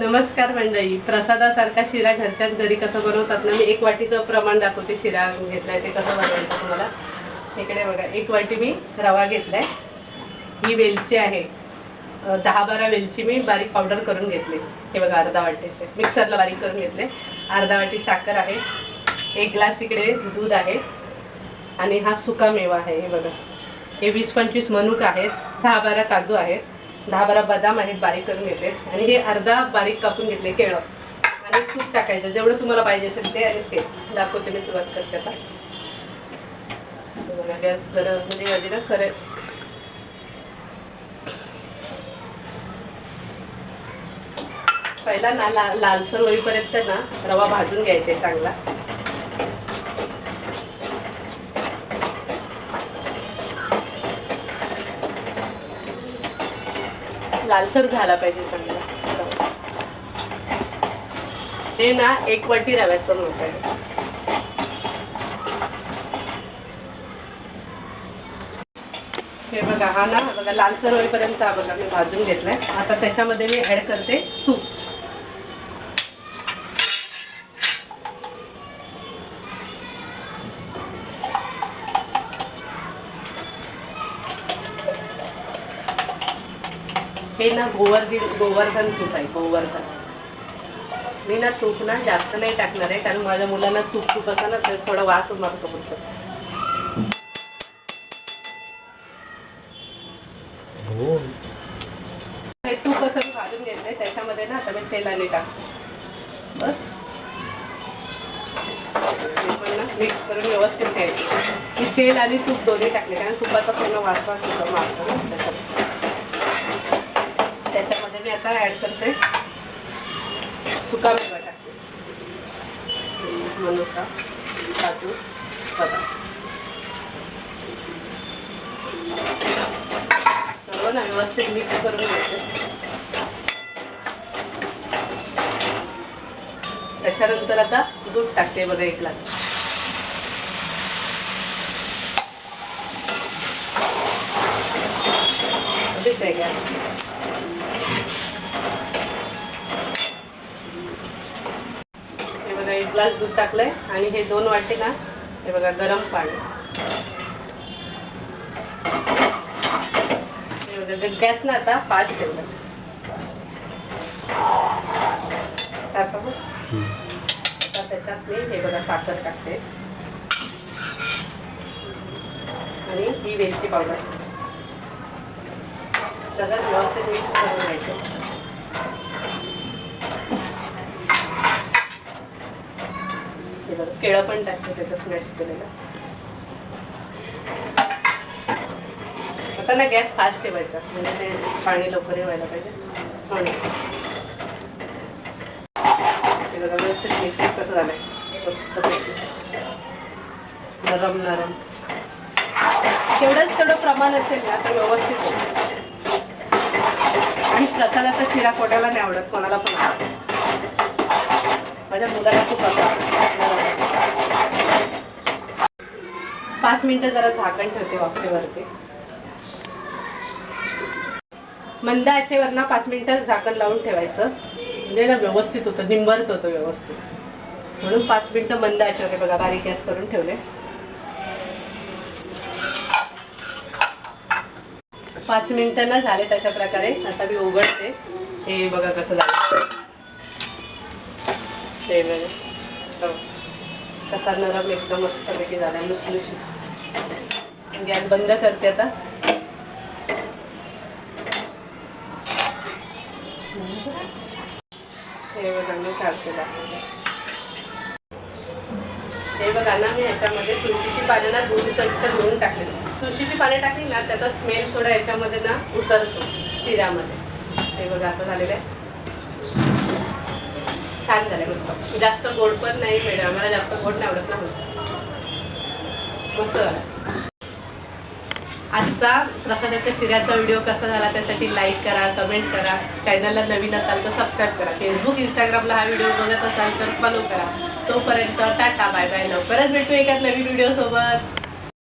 नमस्कार मंडळी. प्रसादासारखा शिरा घरच्याच घरी कसं बनवतात ना मी एक वाटीचं प्रमाण दाखवते शिरा घेतलाय ते कसं बनवायचं तुम्हाला. इकडे बघा एक वाटी मी रवा घेतलाय. ही वेलची आहे. दहा बारा वेलची मी बारीक पावडर करून घेतली. हे बघा अर्धा वाटीचे मिक्सरला बारीक करून घेतले. अर्धा वाटी साखर आहे. एक ग्लास इकडे दूध आहे. आणि हा सुका मेवा आहे हे बघा. हे वीस पंचवीस मनुक आहेत. दहा बारा काजू आहेत. दहा बारा बदाम आहेत बारीक करून घेतले. आणि हे अर्धा बारीक कापून घेतले केळं. आणि तूप टाकायचं. जेवढं तुम्हाला पाहिजे असेल ते आणि ते. दाखवते मी सुरुवात करते आता. गॅस बरं म्हणजे माझी ना खरं. पहिला ना ला लालसर होईपर्यंत ना रवा भाजून घ्यायचा चांगला. लालसर झाला पाहिजे चांगला हे ना एक वाटी रव्याचं मोठं आहे. हे बघा हा ना बघा लालसर होईपर्यंत हा बघा मी भाजून घेतलाय. आता त्याच्यामध्ये मी ऍड करते तूप. हे ना गोवर्धन गोवर्धन तूप आहे गोवर्धन. मी ना तूप ना जास्त नाही टाकणार आहे कारण माझ्या मुलांना तूप तूप असं ना ते थोडा वास मारतो बोलतो हे. तूप असं मी भाजून घेतलंय त्याच्यामध्ये ना आता मी तेलाने टाकतो. बस. हे मिक्स करून व्यवस्थित घ्यायचं. मी तेल आणि तूप दोन्ही टाकले कारण तुपाचा पूर्ण वास वास मारतो ना त्याच्यात. त्याच्यामध्ये मी आता ॲड करते. सुका मेवा टाकते. मनुका काजू बदाम. सर्व ना व्यवस्थित मिक्स करून घ्यायचे त्याच्यानंतर आता दूध टाकते बघा एक ग्लास आहे गॅस हे बघा एक ग्लास दूध टाकलंय आणि हे दोन वाटे ना हे बघा गरम पाणी. हे बघा गॅस ना आता फास्ट ठेवला. टाका. आता त्याच्यात मी हे बघा साखर टाकते. आणि ही वेलची पावडर. सगळ्यात व्यवस्थित मिक्स करून घ्यायचं. केळं पण टाकते त्याचं स्मॅश केलेलं. आता ना गॅस फास्ट ठेवायचा म्हणजे ते पाणी लवकर व्हायला पाहिजे. हो म्हणून व्यवस्थित मिक्स कसं झालंय. मस्त नरम नरम तेवढंच तेवढं प्रमाण असेल ना तर व्यवस्थित आणि प्रसादाचा शिरा कोणाला नाही आवडत कोणाला पण आवडत. माझ्या मुलाला खूप आवडतं. पाच मिनिटं जरा झाकण ठेवते वाफेवरती. मंद आचेवर ना पाच मिनिटं झाकण लावून ठेवायचं. म्हणजे ना व्यवस्थित होतं निंबरत होतं व्यवस्थित. म्हणून पाच मिनिटं मंद आचेवर बघा बारीक गॅस करून ठेवले. पाच मिनटं ना झाले तशा प्रकारे. आता मी उघडते. हे बघा कसं झालं. ते बघा. कसा नरम एकदम मस्तपैकी झाला. लुसलुशीत. गॅस बंद करते आता. हे बघा मी काढते दाखवते. हे बघा ना मी ह्याच्यामध्ये तुळशीची पानं ना दोन चमचे धुवून टाकले तुळशीची पाने टाकली ना त्याचा स्मेल थोडा याच्यामध्ये ना उतरतो शिऱ्यामध्ये. हे बघा असं झालेलं आहे. छान झालं मस्त. जास्त गोड पण नाही मॅडम आम्हाला जास्त गोड नाही आवडत ना. मस्त आजचा प्रसादाच्या शिऱ्याचा व्हिडिओ कसा झाला त्यासाठी लाईक करा कमेंट करा. चॅनलला नवीन असाल तर सबस्क्राईब करा. फेसबुक इंस्टाग्रामला हा व्हिडिओ बघत असाल तर फॉलो करा. तोपर्यंत टाटा बाय बाय लवकरच भेटू एका नवीन व्हिडिओसोबत